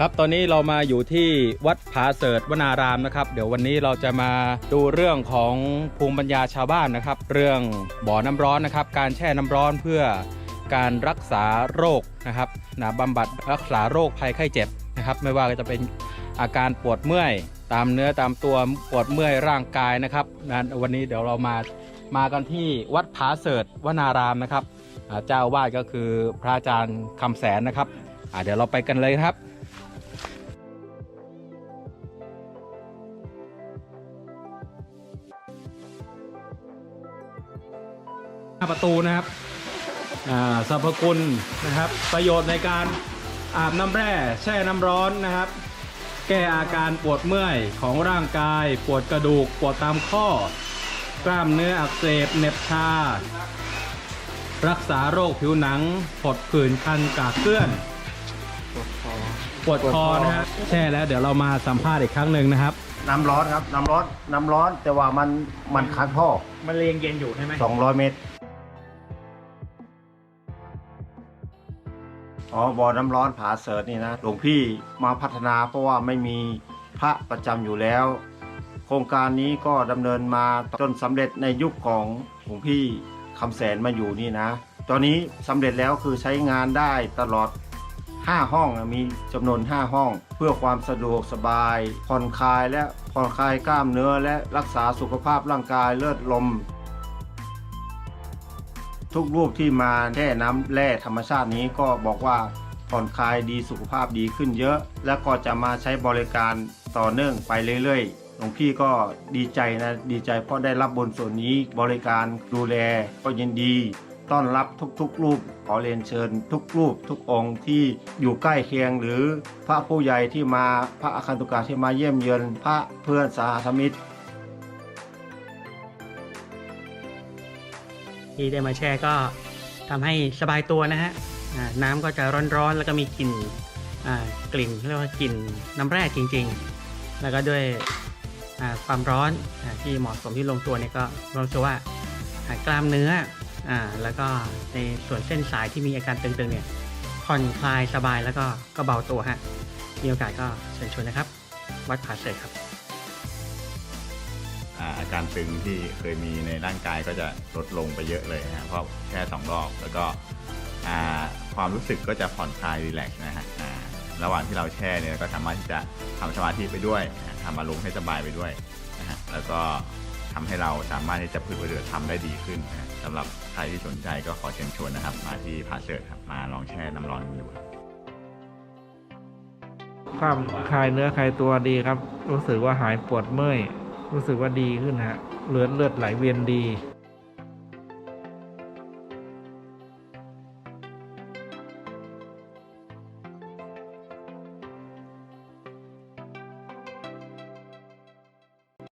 ครับตอนนี้เรามาอยู่ที่วัดผาเสดวนารามนะครับ เดี๋ยววันนี้เราจะมาดูเรื่องของภูมิปัญญาชาวบ้านนะครับ เรื่องบ่อน้ำร้อนนะครับ การแช่น้ำร้อนเพื่อการรักษาโรคนะครับนะบำบัดรักษาโรคภัยไข้เจ็บนะครับ ไม่ว่าจะเป็นอาการปวดเมื่อย ตามเนื้อตามตัวปวดเมื่อยร่างกายนะครับนะวันนี้เดี๋ยวเรามามากันที่วัดผาเสดวนารามนะครับเจ้าวาสก็คือพระอาจารย์คำแสนนะครับเดี๋ยวเราไปกันเลยครับ ประตูนะครับอ่าสรรพคุณนะครับ ประโยชน์ในการอาบน้ำแร่แช่น้ำร้อนนะครับ แก้อาการปวดเมื่อยของร่างกาย ปวดกระดูกปวดตามข้อ กล้ามเนื้ออักเสบเหน็บชา รักษาโรคผิวหนังผดผื่นคันกากเกลื่อน ปวดคอนะฮะแช่แล้วเดี๋ยวเรามาสัมภาษณ์อีกครั้งหนึ่งนะครับ น้ำร้อนครับ น้ำร้อน น้ำร้อนแต่ว่ามันมันคัดพ่อมันเรียงเย็นอยู่ใช่ไหม200เมตร อ๋อบ่อน้ำร้อนผาเสิร์ชนี่นะหลวงพี่มาพัฒนาเพราะว่าไม่มีพระประจำอยู่แล้ว โครงการนี้ก็ดำเนินมาจนสำเร็จในยุคของหลวงพี่คำแสนมาอยู่นี่นะ ตอนนี้สำเร็จแล้วคือใช้งานได้ตลอด 5 ห้องมีจำนวน 5 ห้อง เพื่อความสะดวกสบายผ่อนคลายและผ่อนคลายกล้ามเนื้อและรักษาสุขภาพร่างกายเลือดลม ทุกรูปที่มาแช่น้ำแร่ธรรมชาตินี้ก็บอกว่าผ่อนคลายดีสุขภาพดีขึ้นเยอะ แล้วก็จะมาใช้บริการต่อเนื่องไปเรื่อยๆ หลวงพี่ก็ดีใจนะดีใจเพราะได้รับบนส่วนนี้บริการดูแลก็ยินดี ต้อนรับทุกๆ รูปขอเรียนเชิญ ทุกรูป ทุกองค์ที่อยู่ใกล้เคียงหรือพระผู้ใหญ่ที่มาพระอาคันตุกาที่มาเยี่ยมเยือนพระเพื่อนสาธมิตร ที่ได้มาแช่ก็ทำให้สบายตัวนะฮะน้ำก็จะร้อนๆ แล้วก็มีกลิ่นกลิ่นเรียกว่ากลิ่นน้ำแร่จริง ๆ แล้วก็ด้วยความร้อนอที่เหมาะสมที่ลงตัวเนี่ยก็รู้สึกว่ากล้ามเนื้ออแล้วก็ในส่วนเส้นสายที่มีอาการตึงๆเนี่ยผ่อนคลายสบายแล้วก็ก็เบาตัวฮะมีโอกาสก็เชิญชวนนะครับ วัดผาเสดครับ อาการตึงที่เคยมีในร่างกายก็จะลดลงไปเยอะเลยนะเพราะแค่สองรอบแล้วก็ความรู้สึกก็จะผ่อนคลายรีแลกซ์นะฮะระหว่างที่เราแช่เนี่ยก็สามารถที่จะทำสมาธิไปด้วยนะทำอารมณ์ให้สบายไปด้วยนะฮะแล้วก็ทำให้เราสามารถที่จะพึงประโยชน์ทำได้ดีขึ้นนะสำหรับใครที่สนใจก็ขอเชิญชวนนะครับ มาที่ผาเสิร์ตครับมาลองแช่น้ำร้อนดูครับกล้ามคลายเนื้อคลายตัวดีครับ รู้สึกว่าหายปวดเมื่อย รู้สึกว่าดีขึ้นฮะเลือดเลือดไหลเวียนดี